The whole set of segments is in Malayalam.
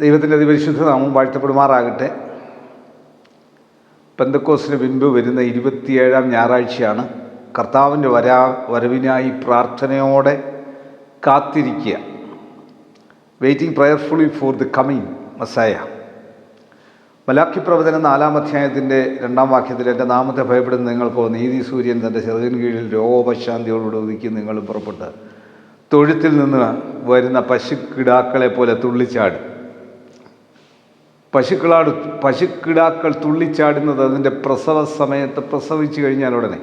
ദൈവത്തിന്റെ അതിപരിശുദ്ധ നാമം വാഴ്ത്തപ്പെടുമാറാകട്ടെ. പെന്തക്കോസിന് മുൻപ് വരുന്ന ഇരുപത്തിയേഴാം ഞായറാഴ്ചയാണ് കർത്താവിന്റെ വരാ വരവിനായി പ്രാർത്ഥനയോടെ കാത്തിരിക്കുക. Waiting prayerfully for the coming Messiah Malachi പ്രവചനം നാലാം അധ്യായത്തിന്റെ രണ്ടാം വാക്യത്തിൽ എന്റെ നാമത്തെ ഭയപ്പെടുന്ന നിങ്ങൾക്കോ നീതി സൂര്യൻ തന്റെ ചെറുതിന് കീഴിൽ രോഗോപശാന്തിയോടുകൂടെ ഉദിക്കും നിങ്ങൾ പുറപ്പെട്ട് തൊഴുത്തിൽ നിന്ന് വരുന്ന പശുക്കിടാക്കളെ പോലെ തുള്ളിച്ചാടും. പശുക്കളാട് പശുക്കിടാക്കൾ തുള്ളിച്ചാടുന്നത് അതിന്റെ പ്രസവ സമയത്ത് പ്രസവിച്ചു കഴിഞ്ഞാൽ ഉടനെ.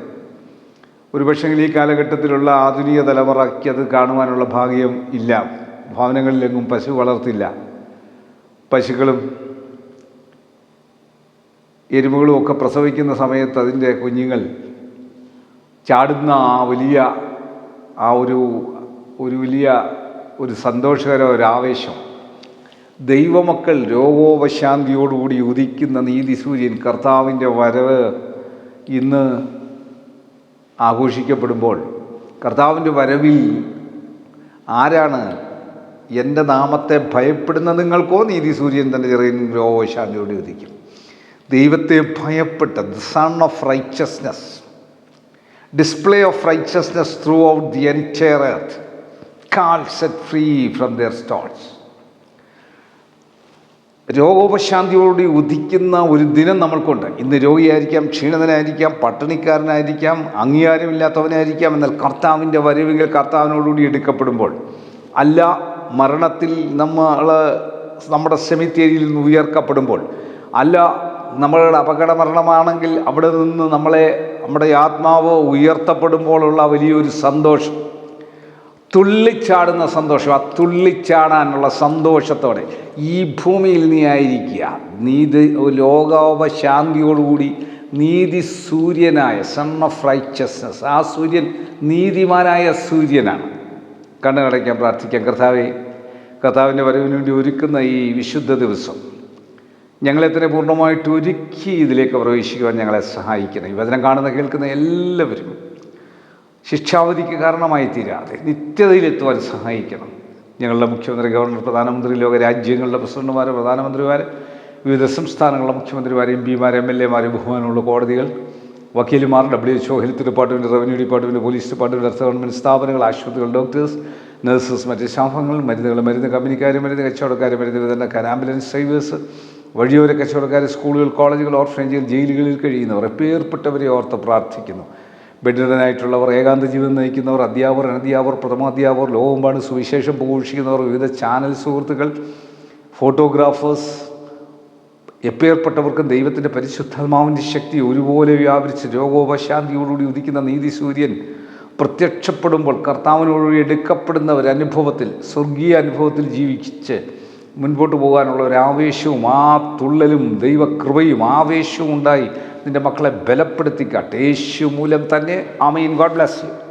ഒരു പക്ഷെങ്കിൽ ഈ കാലഘട്ടത്തിലുള്ള ആധുനിക തലമുറയ്ക്ക് അത് കാണുവാനുള്ള ഭാഗ്യം ഇല്ല. ഭവനങ്ങളിലെങ്ങും പശു വളർത്തില്ല. പശുക്കളും എരുമകളും ഒക്കെ പ്രസവിക്കുന്ന സമയത്ത് അതിന്റെ കുഞ്ഞുങ്ങൾ ചാടുന്ന ആ വലിയ ആ ഒരു ഒരു വലിയ ഒരു സന്തോഷകര ഒരു ആവേശം ദൈവമക്കൾ രോഗോപശാന്തിയോടുകൂടി ഉദിക്കുന്ന നീതി സൂര്യൻ കർത്താവിന്റെ വരവ് ഇന്ന് ആഘോഷിക്കപ്പെടുമ്പോൾ കർത്താവിന്റെ വരവിൽ ആരാണ് എന്റെ നാമത്തെ ഭയപ്പെടുന്ന നിങ്ങൾക്കോ നീതി സൂര്യൻ തന്റെ ചെറിയ രോഗോപശാന്തിയോടെ ഉദിക്കും. ദൈവത്തെ ഭയപ്പെട്ട the sun of righteousness display of righteousness throughout the entire earth calf set free from their stalls രോഗോപശാന്തിയോടുകൂടി ഉദിക്കുന്ന ഒരു ദിനം നമ്മൾക്കുണ്ട്. ഇന്ന് രോഗിയായിരിക്കാം ക്ഷീണിതനായിരിക്കാം പട്ടിണിക്കാരനായിരിക്കാം അംഗീകാരമില്ലാത്തവനായിരിക്കാം എന്നാൽ കർത്താവിന്റെ വരവുകൾ കർത്താവിനോടുകൂടി എടുക്കപ്പെടുമ്പോൾ അല്ല മരണത്തിൽ നമ്മൾ നമ്മുടെ സെമിത്തേരിയിൽ നിന്ന് ഉയർക്കപ്പെടുമ്പോൾ അല്ല നമ്മളുടെ അപകട മരണമാണെങ്കിൽ അവിടെ നിന്ന് നമ്മളെ നമ്മുടെ ആത്മാവ് ഉയർത്തപ്പെടുമ്പോഴുള്ള വലിയൊരു സന്തോഷം. തുള്ളിച്ചാടുന്ന സന്തോഷം ആ തുള്ളിച്ചാടാനുള്ള സന്തോഷത്തോടെ ഈ ഭൂമിയിൽ നീ ആയിരിക്കുക. നീതി ലോകോപശാന്തിയോടുകൂടി നീതി സൂര്യനായ സൺ ഓഫ് റൈച്ചസ്നസ് ആ സൂര്യൻ നീതിമാനായ സൂര്യനാണ്. കണ്ണുകടയ്ക്കാൻ പ്രാർത്ഥിക്കാം. കർത്താവെ കർത്താവിന്റെ വരവിന് വേണ്ടി ഒരുക്കുന്ന ഈ വിശുദ്ധ ദിവസം ഞങ്ങളെ തന്നെ പൂർണമായിട്ട് ഒരുക്കി ഇതിലേക്ക് പ്രവേശിക്കുവാൻ ഞങ്ങളെ സഹായിക്കണം ഈ വചനം കാണുന്ന കേൾക്കുന്ന എല്ലാവരും ശിക്ഷാവധിക്ക് കാരണമായി തീരാതെ നിത്യതയിലെത്തുവാൻ സഹായിക്കണം. ഞങ്ങളുടെ മുഖ്യമന്ത്രി ഗവർണർ പ്രധാനമന്ത്രി ലോക രാജ്യങ്ങളുടെ പ്രസിഡന്റുമാർ പ്രധാനമന്ത്രിമാർ വിവിധ സംസ്ഥാനങ്ങളുടെ മുഖ്യമന്ത്രിമാർ എം പിമാർ എം എൽ എമാർ ബഹുമാനമുള്ള കോടതികൾ വക്കീലുമാർ W H O health department revenue department police department അർത്ഥ ഗവൺമെന്റ് സ്ഥാപനങ്ങൾ ആശുപത്രികൾ ഡോക്ടേഴ്സ് നഴ്സസ് മറ്റ് സ്റ്റാഫുകൾ മരുന്നുകൾ മരുന്ന് കമ്പനിക്കാർ മരുന്ന് കച്ചവടക്കാർ മരുന്ന് വിതരണക്കാർ ആംബുലൻസ് ഡ്രൈവേഴ്സ് വഴിയോര കച്ചവടക്കാർ സ്കൂളുകൾ കോളേജുകൾ ഓർഫനേജുകൾ ജയിലുകളിൽ കഴിയുന്നവർ പേർപ്പെട്ടവരെ ഓർത്ത് പ്രാർത്ഥിക്കുന്നു. ബെഡിഡനായിട്ടുള്ളവർ ഏകാന്ത ജീവിതം നയിക്കുന്നവർ അധ്യാപകർ അനധ്യാപകർ പ്രഥമാധ്യാപകർ ലോകമ്പാട് സുവിശേഷം പോഷിക്കുന്നവർ വിവിധ ചാനൽ സുഹൃത്തുക്കൾ ഫോട്ടോഗ്രാഫേഴ്സ് എപ്പേർപ്പെട്ടവർക്കും ദൈവത്തിന്റെ പരിശുദ്ധാത്മാവിന്റെ ശക്തി ഒരുപോലെ വ്യാപരിച്ച് രോഗോപശാന്തിയോടുകൂടി ഉദിക്കുന്ന നീതി സൂര്യൻ പ്രത്യക്ഷപ്പെടുമ്പോൾ കർത്താവിനോടുകൂടി എടുക്കപ്പെടുന്നവർ അനുഭവത്തിൽ സ്വർഗീയ അനുഭവത്തിൽ ജീവിച്ച് മുൻപോട്ട് പോകാനുള്ള ഒരു ആവേശവും ആ തുള്ളലും ദൈവകൃപയും ആവേശവും ഉണ്ടായി. നിന്റെ മക്കളെ ബലപ്പെടുത്തിക്കാട്ടെ. യേശു മൂലം തന്നെ. ആമീൻ. God bless you.